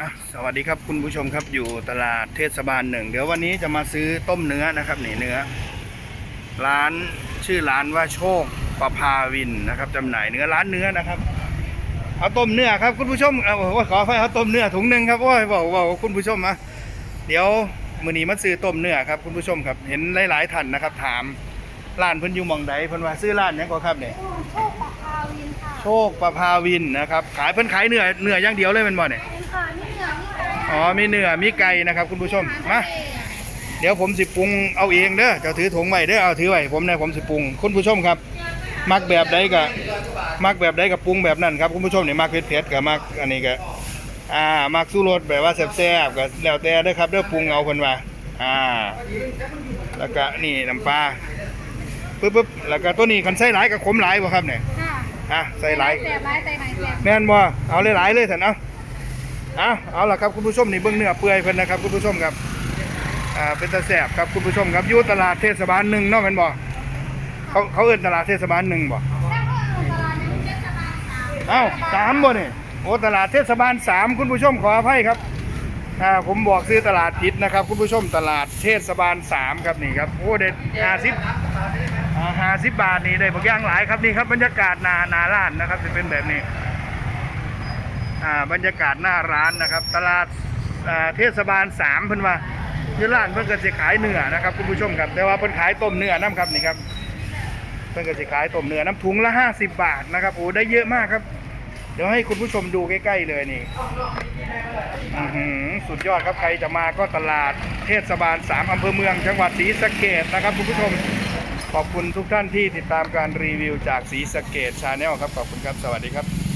อะสวัสดีครับคุณผู้ชมครับอยู่ตลาดเทศบาลหนึ่งเดี๋ยววันนี้จะมาซื้อต้มเนื้อนะครับนี่เนื้อ ร้านชื่อร้านว่าโชคประภาวินนะครับจำหน่ายเนื้อร้านเนื้อนะครับเอาต้มเนื้อครับคุณผู้ชมเอาโอ้ยขอไฟเอาต้มเนื้อถุงหนึ่งครับโอ้ยบอกบอกคุณผู้ชมมาเดี๋ยวมื้อนี้มาซื้อต้มเนื้อครับคุณผู้ชมครับเห็นหลายๆท่านนะครับ ถามร้านเพิ่นอยู่หมองใดเพิ่นว่าซื้อร้านหยังก็ครับเนี่ยโชคปากคาวินค่ะโชคประภาวินนะครับขายเพิ่นขายเนื้อเนื้ออย่างเดียวเลยแมันบ่เนี่ย อ๋อมีเนื้อมีไก่นะครับ คุณผู้ชมมาเดี๋ยวผมสิปรุงเอาเองเด้อเจ้าถือถุงไว้เด้อเอาถือไว้ผมนะผมสิปรุงคุณผู้ชมครับ มักแบบใดก็มักแบบใดก็ปรุงแบบนั้นครับคุณผู้ชมนี่มักเผ็ดๆก็มักอันนี้ก็อ่ามักสู้รสแบบว่าแซ่บๆก็แล้วแต่เด้อครับเด้อปรุงเอาเพิ่นว่าอ่า แล้วก็นี่น้ำปลาปึ๊บปึ๊บแล้วก็ตัวนี้คันใส่หลายกับขมหลายบ่ครับเนี่ยค่ะอะใส่หลายแสบร้ายใส่ไหนแสบแม่นบ่เอาหลายๆเลยเถอะเนาะเอาเอาล่ะครับคุณผู้ชมนี่เบื้องเนื้อเปื่อยเพิ่นนะครับคุณผู้ชมครับอ่าเป็นตาแสบครับคุณผู้ชมครับอยู่ตลาดเทศบาลหนึ่งเนาะแม่นบ่เขาเขาเอิ้นตลาดเทศบาลหนึ่งบ่แล้วก็เอาตลาดนี้เทศบาสามบ่เนี่ยโอ้ตลาดเทศบาลสามคุณผู้ชมขออภัยครับอ่าผมบอกซื้อตลาดผิดนะครับ คุณผู้ชมตลาดเทศบาลสามครับนี่ครับโอ้เด็ดห้าสิบห้าสิบบาทนี่ได้บางอย่างหลายครับนี่ครับบรรยากาศนานาร้านนะครับจะเป็นแบบนี้ บรรยากาศหน้าร้านนะครับ ตลาดเทศบาลสามเพิ่นว่าที่ร้านเพิ่นก็จะขายเนื้อนะครับคุณผู้ชมครับ แต่ว่าเพิ่นขายต้มเนื้อน้ำครับนี่ครับ เพิ่นก็จะขายต้มเนื้อน้ำถุงละ50บบาทนะครับโอ้ได้เยอะมากครับ เดี๋ยวให้คุณผู้ชมดูใกล้ๆเลยนี่อือหือสุดยอดครับใครจะมาก็ตลาดเทศบาลสามอำเภอเมืองจังหวัดศรีสะเกดนะครับคุณผู้ชมขอบคุณทุกท่านที่ติดตามการรีวิวจากศรีสะเกดชาแนลครับ ขอบคุณครับ สวัสดีครับ